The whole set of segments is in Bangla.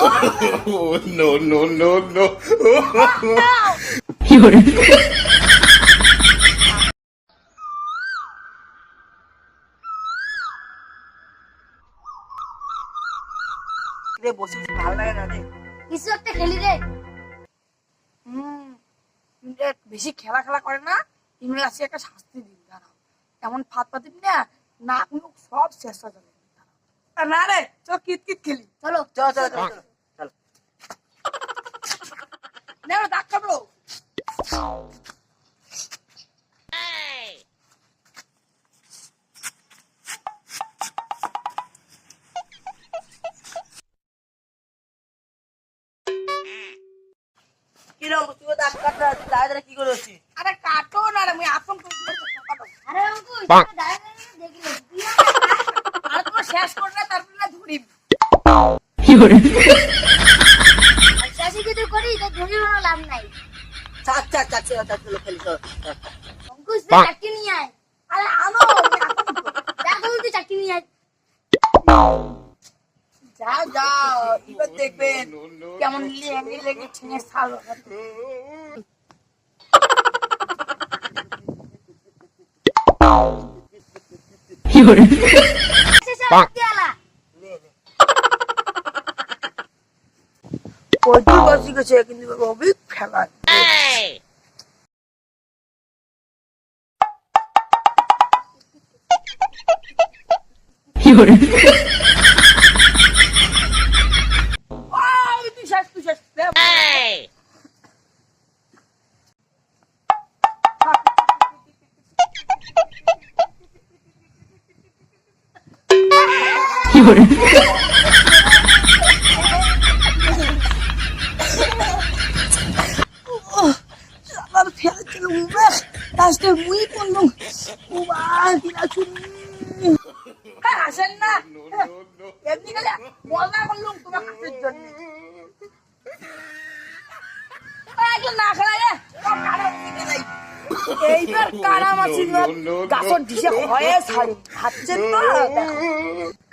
No, no, no, no. বসে ভালো লাগে না রে। কিছু একটা খেলি রে। হুম বেশি খেলা খেলা করে না ইমরা আছে একটা শাস্তি দিন দাঁড়াও এমন ফাত পাতিন না নাক মুখ সব শেষ হয়ে যাবে। না রে চল কিত কিত খেলি চলো চলো চলো চলো। ডাক খাব কিরম তুই দাঁত কাটটা দাঁড়া কি করে আরে কাটো না রে মুই আপন আরে অঙ্কু দাঁড়িয়ে দাঁড়িয়ে আর তো শেষ করে না তারপরে না ধরি চাষি যদি করি তো ধরি কোনো লাভ নাই। চার চার চার চার চার চলো। খেলি চল অঙ্কু চাকরি নিয়ে আয়। আরে আনো দেখো তুই চাকরি নিয়ে আয়। যাও যাও এবার দেখবেন কেমন লেগে লেগে ঠেঙে সাল শেষে চাকরি আলা প্রচুর বসে গেছে কিন্তু অভিক খেলা আয়, তুই শেষ তুই শেষ রে, আমার লাস্টে মুই করলাম উবা কিনা চুরি হ্যাঁ আসেন না। এমনি গেলে মজা করলাম তোমার হাতের জন্য। একজন না খেলা রে সব কানা মাছি খেলাই। এইবার কানা মাছি গাছর ডিসে হয়ে ছাড়ি। খাচ্ছেন দেখো।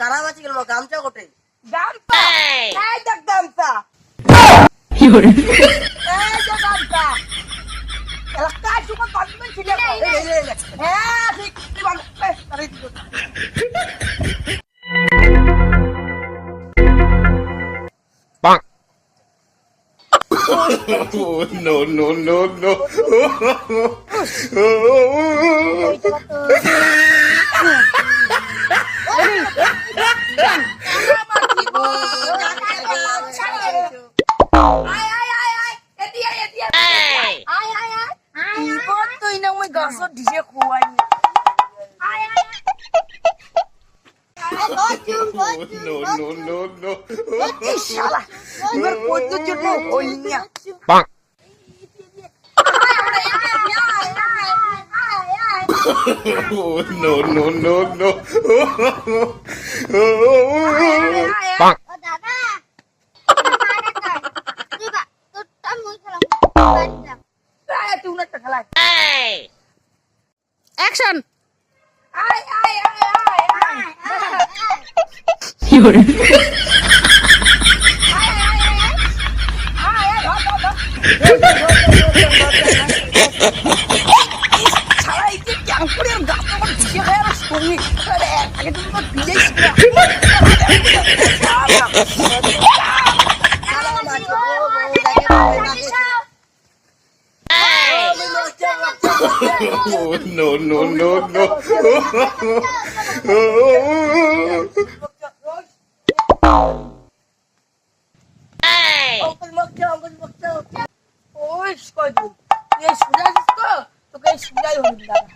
কারামাচি গেল? গামছা কোটে গামছা। এই দেখ গামছা। এই যে গামছা। বান্ধবী ছিল হ্যাঁ। Oh, no, no, no, no. কানামাছি গো, no, no, no, no. শালা এবার পদ্মুর জন্য হই না Oh, no, no, no, no. ও দাদা তুই বা তোর আমি মুই তুমি তো ভিজেই Oh, no, no, no, no. ওই কয়দু তুই এই সুজা আছিস তো? তোকে এই সুজাই হবি দাদা।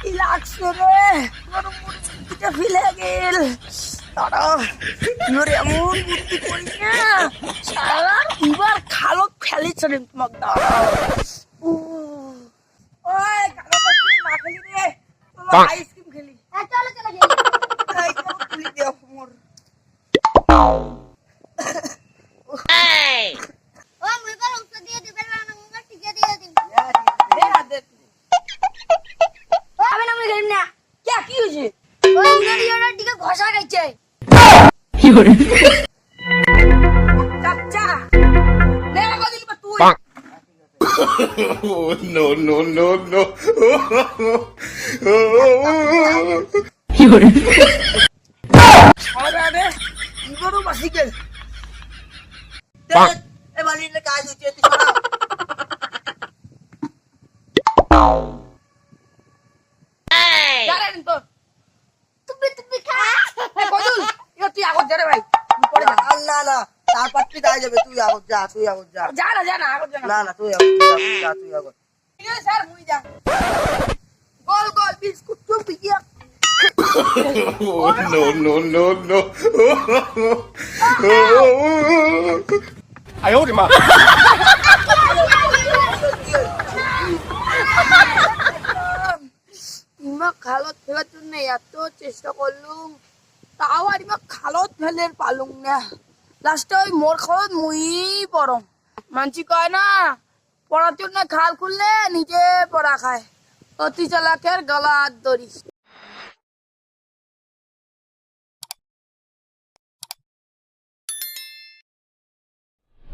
কি লাগছে রে? আমার গেল। দাঁড়া তোর এমন বুদ্ধি করি না? সারা এবার খালো রে তোমার Oh, no, no, no, no. আরে ইয়া ভাই। তুই পড়ে যা। আর না না তারপর তুই দাঁড়িয়ে যাবে তুই আগত যা তুই আগত যা। যা না যা না আগত যা না। না তুই আগত যা, তুই আগত। ঠিক আছে স্যার মুই যা। গোল গোল বিস্কুট চুপ গিয়া oh, no, no, no, no. I hold him up. চেষ্টা তাও কয় না জন্য খাল খুললে নিজে পড়া খায়। অতি চালাকের গলা দরিস